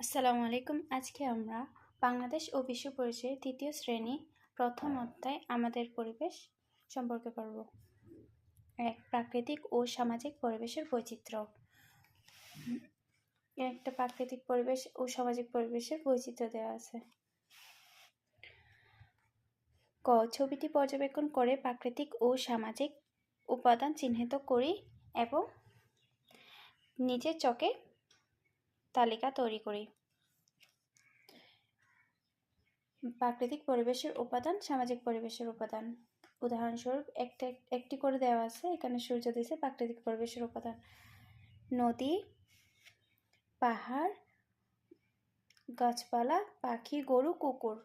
আসসালামু আলাইকুম। আজকে আমরা বাংলাদেশ ও বিশ্ব পরিচয়ের তৃতীয় শ্রেণি প্রথম অধ্যায় আমাদের পরিবেশ সম্পর্কে পড়ব। এক প্রাকৃতিক ও সামাজিক পরিবেশের বৈচিত্র্য। একটা প্রাকৃতিক পরিবেশ ও সামাজিক পরিবেশের বৈচিত্র্য দেওয়া আছে। ক, ছবিটি পর্যবেক্ষণ করে প্রাকৃতিক ও সামাজিক উপাদান চিহ্নিত করি এবং নিজের চোখে তালিকা তৈরি করি। প্রাকৃতিক পরিবেশের উপাদান, সামাজিক পরিবেশের উপাদান। উদাহরণস্বরূপ, একটা, একটি করে দেওয়া আছে, এখানে সূর্য দিছে, প্রাকৃতিক পরিবেশের উপাদান। নদী, পাহাড়, গাছপালা, পাখি, গরু, কুকুর।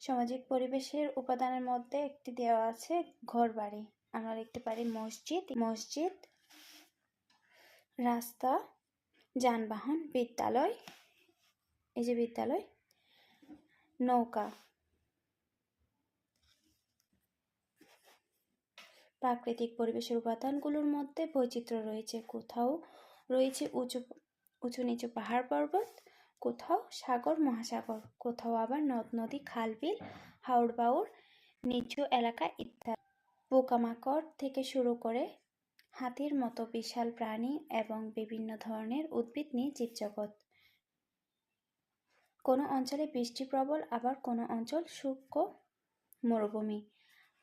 সামাজিক পরিবেশের উপাদানের মধ্যে একটি দেওয়া আছে ঘর বাড়ি আমরা দেখতে পারি মসজিদ মসজিদ, রাস্তা যানবাহন, বিদ্যালয়, এই যে বিদ্যালয়, নৌকা, প্রাকৃতিক পরিবেশের উপাদানগুলোর মধ্যে বৈচিত্র্য রয়েছে। কোথাও রয়েছে উঁচু উঁচু নিচু পাহাড় পর্বত, কোথাও সাগর, মহাসাগর, কোথাও আবার নদ, নদী খাল বিল হাওড় বাউড় নিচু এলাকা ইত্যাদি। পোকামাকড় থেকে শুরু করে হাতির মতো বিশাল প্রাণী এবং বিভিন্ন ধরনের উদ্ভিদ নিয়ে জীবজগৎ। কোনো অঞ্চলে বৃষ্টি প্রবল, আবার কোনো অঞ্চল শুষ্ক মরুভূমি।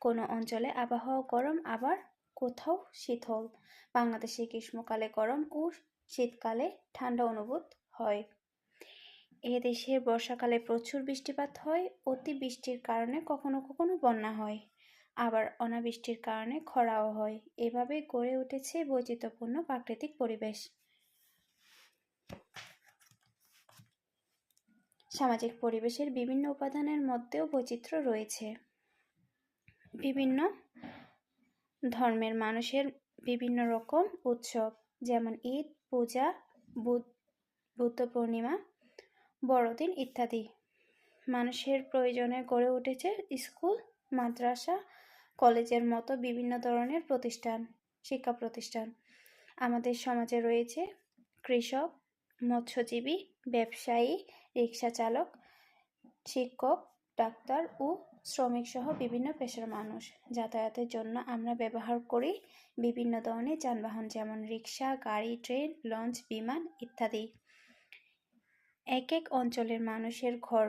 কোনো অঞ্চলে আবহাওয়া গরম, আবার কোথাও শীতল। বাংলাদেশে গ্রীষ্মকালে গরম ও শীতকালে ঠান্ডা অনুভূত হয়। এ দেশের বর্ষাকালে প্রচুর বৃষ্টিপাত হয় অতি বৃষ্টির কারণে কখনো কখনো বন্যা হয়। আবার অনাবৃষ্টির কারণে খরাও হয়। এভাবে গড়ে উঠেছে বৈচিত্র্যপূর্ণ প্রাকৃতিক পরিবেশ। সামাজিক পরিবেশের বিভিন্ন উপাদানের মধ্যেও বৈচিত্র্য রয়েছে। বিভিন্ন ধর্মের মানুষের বিভিন্ন রকম উৎসব, যেমন ঈদ, পূজা বুদ্ধ পূর্ণিমা, বড়দিন ইত্যাদি। মানুষের প্রয়োজনে গড়ে উঠেছে স্কুল, মাদ্রাসা কলেজের মতো বিভিন্ন ধরনের প্রতিষ্ঠান, শিক্ষা প্রতিষ্ঠান আমাদের সমাজে রয়েছে। কৃষক, মৎস্যজীবী, ব্যবসায়ী রিক্সা চালক, শিক্ষক, ডাক্তার ও শ্রমিক সহ বিভিন্ন পেশার মানুষ। যাতায়াতের জন্য আমরা ব্যবহার করি বিভিন্ন ধরনের যানবাহন যেমন রিক্সা গাড়ি, ট্রেন, লঞ্চ, বিমান ইত্যাদি। এক এক অঞ্চলের মানুষের ঘর,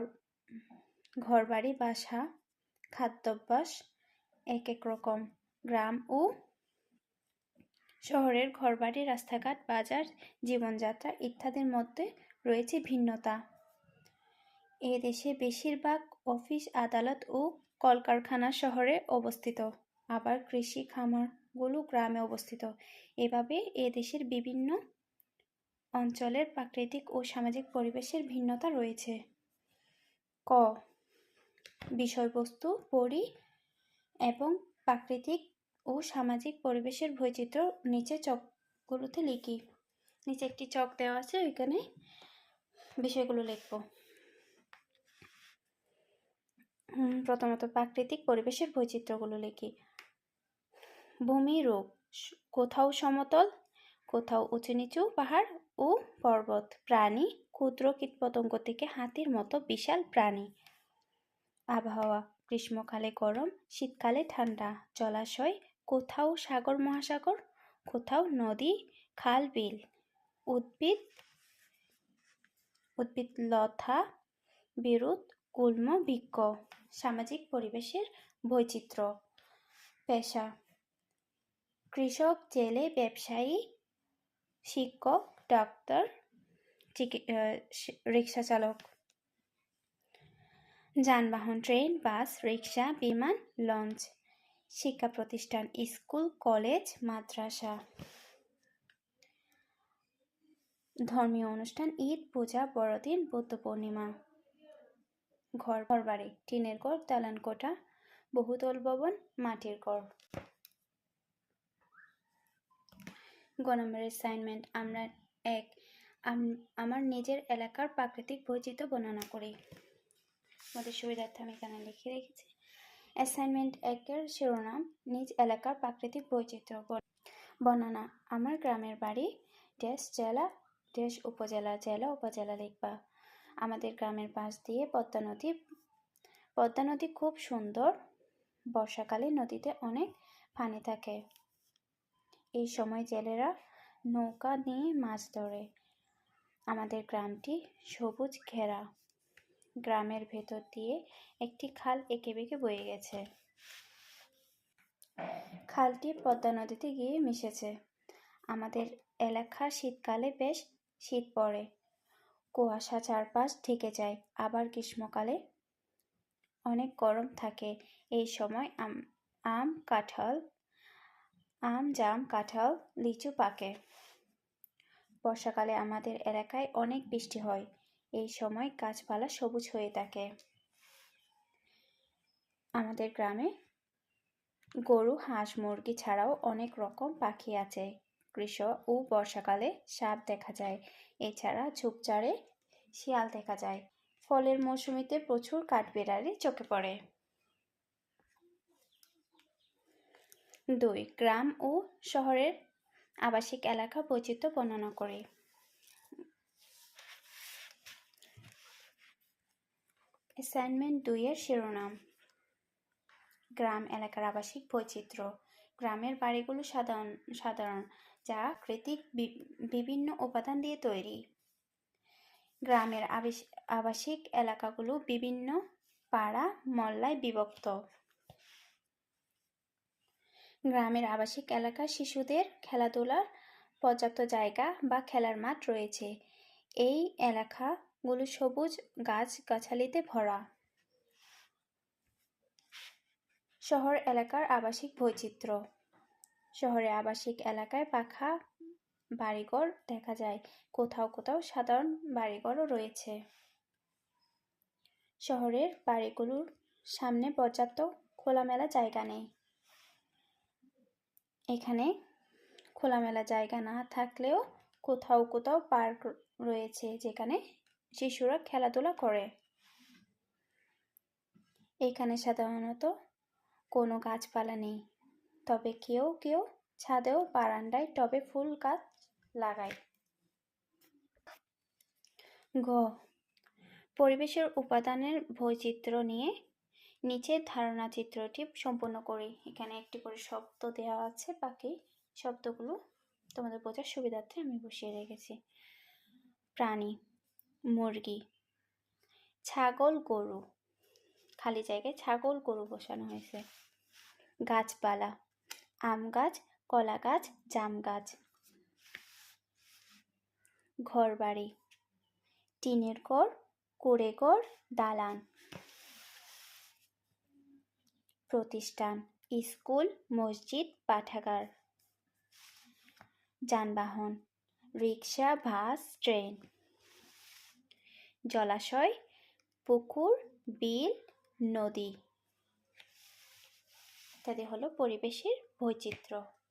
ঘরবাড়ি, বাসা, খাদ্যাভ্যাস এক এক রকম গ্রাম ও শহরের ঘরবাড়ি, রাস্তাঘাট, বাজার, জীবনযাত্রা ইত্যাদির মধ্যে রয়েছে ভিন্নতা। এ দেশে বেশিরভাগ অফিস, আদালত ও কলকারখানা শহরে অবস্থিত। আবার কৃষি খামারগুলো গ্রামে অবস্থিত। এভাবে এ দেশের বিভিন্ন অঞ্চলের প্রাকৃতিক ও সামাজিক পরিবেশের ভিন্নতা রয়েছে। ক বিষয়বস্তু পরি এবং প্রাকৃতিক ও সামাজিক পরিবেশের বৈচিত্র্য নিচে চকগুলোতে লিখি। নিচে একটি চক দেওয়া আছে, ওইখানে বিষয়গুলো লিখব। প্রথমত প্রাকৃতিক পরিবেশের বৈচিত্র্যগুলো লিখি। ভূমি, রূপ কোথাও সমতল, কোথাও উঁচু নিচু পাহাড় ও পর্বত, প্রাণী, ক্ষুদ্র কীটপতঙ্গ থেকে হাতির মতো বিশাল প্রাণী। আবহাওয়া গ্রীষ্মকালে গরম, শীতকালে ঠান্ডা। জলাশয়, কোথাও সাগর, মহাসাগর, কোথাও নদী, খাল, বিল। উদ্ভিদ উদ্ভিদ, লতা, বিরুৎ গুল্ম বৃক্ষ সামাজিক পরিবেশের বৈচিত্র্য। পেশা। কৃষক, জেলে ব্যবসায়ী, শিক্ষক, ডাক্তার রিক্সা চালক। যানবাহন, ট্রেন, বাস, রিক্সা, বিমান, লঞ্চ, শিক্ষা প্রতিষ্ঠান, স্কুল, কলেজ, মাদ্রাসা। ধর্মীয় অনুষ্ঠান, ঈদ, পূজা, বড়দিন, বুদ্ধ পূর্ণিমা। ঘর ঘর বাড়ি টিনের ঘর, দালান কোঠা, বহুতল ভবন, মাটির ঘর। গ নম্বরের অ্যাসাইনমেন্ট আমরা এক আমার নিজের এলাকার প্রাকৃতিক বৈচিত্র্য বর্ণনা করি। আমাদের সুবিধার্থে আমি এখানে লিখে রেখেছি। অ্যাসাইনমেন্ট একের শিরোনাম, নিজ এলাকার প্রাকৃতিক বৈচিত্র্য বর্ণনা। আমার গ্রামের বাড়ি ড্যাশ জেলা, দেশ উপজেলা, জেলা উপজেলা লিখবা। আমাদের গ্রামের পাশ দিয়ে পদ্মা নদী। পদ্মা নদী খুব সুন্দর। বর্ষাকালে নদীতে অনেক পানি থাকে। এই সময় জেলেরা নৌকা নিয়ে মাছ ধরে। আমাদের গ্রামটি সবুজ ঘেরা। গ্রামের ভেতর দিয়ে একটি খাল এঁকে বেঁকে বয়ে গেছে। খালটি পদ্মা নদীতে গিয়ে মিশেছে। আমাদের এলাকা শীতকালে বেশ শীত পড়ে। কুয়াশা চারপাশ ঢেকে যায়, আবার গ্রীষ্মকালে অনেক গরম থাকে। এই সময় আম আম কাঁঠাল, আম জাম কাঁঠাল, লিচু পাকে। বর্ষাকালে আমাদের এলাকায় অনেক বৃষ্টি হয়। এই সময় গাছপালা সবুজ হয়ে থাকে। আমাদের গ্রামে গরু, হাঁস, মুরগি ছাড়াও অনেক রকম পাখি আছে। গ্রীষ্ম ও বর্ষাকালে সাপ দেখা যায়, এছাড়া ঝোপঝাড়ে শিয়াল দেখা যায়। ফলের মৌসুমিতে প্রচুর কাঠবেড়ালি চোখে পড়ে। দুই, গ্রাম ও শহরের আবাসিক এলাকা বৈচিত্র্য বর্ণনা করে। অ্যাসাইনমেন্ট দুইয়ের শিরোনাম। গ্রাম এলাকার আবাসিক বৈচিত্র্য। গ্রামের বাড়িগুলো সাধারণ সাধারণ, যা কৃতিক বিভিন্ন উপাদান দিয়ে তৈরি। গ্রামের আবাসিক এলাকাগুলো বিভিন্ন পাড়া মল্লায় বিভক্ত। গ্রামের আবাসিক এলাকার শিশুদের খেলাধুলার পর্যাপ্ত জায়গা বা খেলার মাঠ রয়েছে। এই এলাকাগুলো সবুজ গাছ গাছালিতে ভরা। শহর এলাকার আবাসিক বৈচিত্র্য। শহরে আবাসিক এলাকায় পাখা, বাড়িঘর দেখা যায়। কোথাও কোথাও সাধারণ বাড়িঘরও রয়েছে। শহরের বাড়িগুলোর সামনে পর্যাপ্ত খোলামেলা জায়গা নেই। এখানে খোলামেলা জায়গা না থাকলেও কোথাও কোথাও পার্ক রয়েছে যেখানে শিশুরা খেলাধুলা করে। এখানে সাধারণত কোনো গাছপালা নেই, তবে কেউ কেউ ছাদেও বারান্দায় টবে ফুল গাছ লাগায়। গ পরিবেশের উপাদানের বৈচিত্র্য নিয়ে নিচের ধারণা চিত্রটি সম্পূর্ণ করি। এখানে একটি করে শব্দ দেওয়া আছে, বাকি শব্দগুলো তোমাদের বোঝার সুবিধার্থে আমি বসিয়ে রেখেছি। প্রাণী মুরগি। ছাগল, গরু। খালি জায়গায় ছাগল, গরু বসানো হয়েছে। গাছপালা। আম গাছ, কলা গাছ, জাম গাছ। ঘর বাড়ি টিনের ঘর, কুড়ে ঘর, দালান। প্রতিষ্ঠান, স্কুল, মসজিদ, পাঠাগার। যানবাহন, রিক্সা, বাস, ট্রেন। জলাশয় পুকুর বিল নদী। ইত্যাদি হলো পরিবেশের বৈচিত্র্য।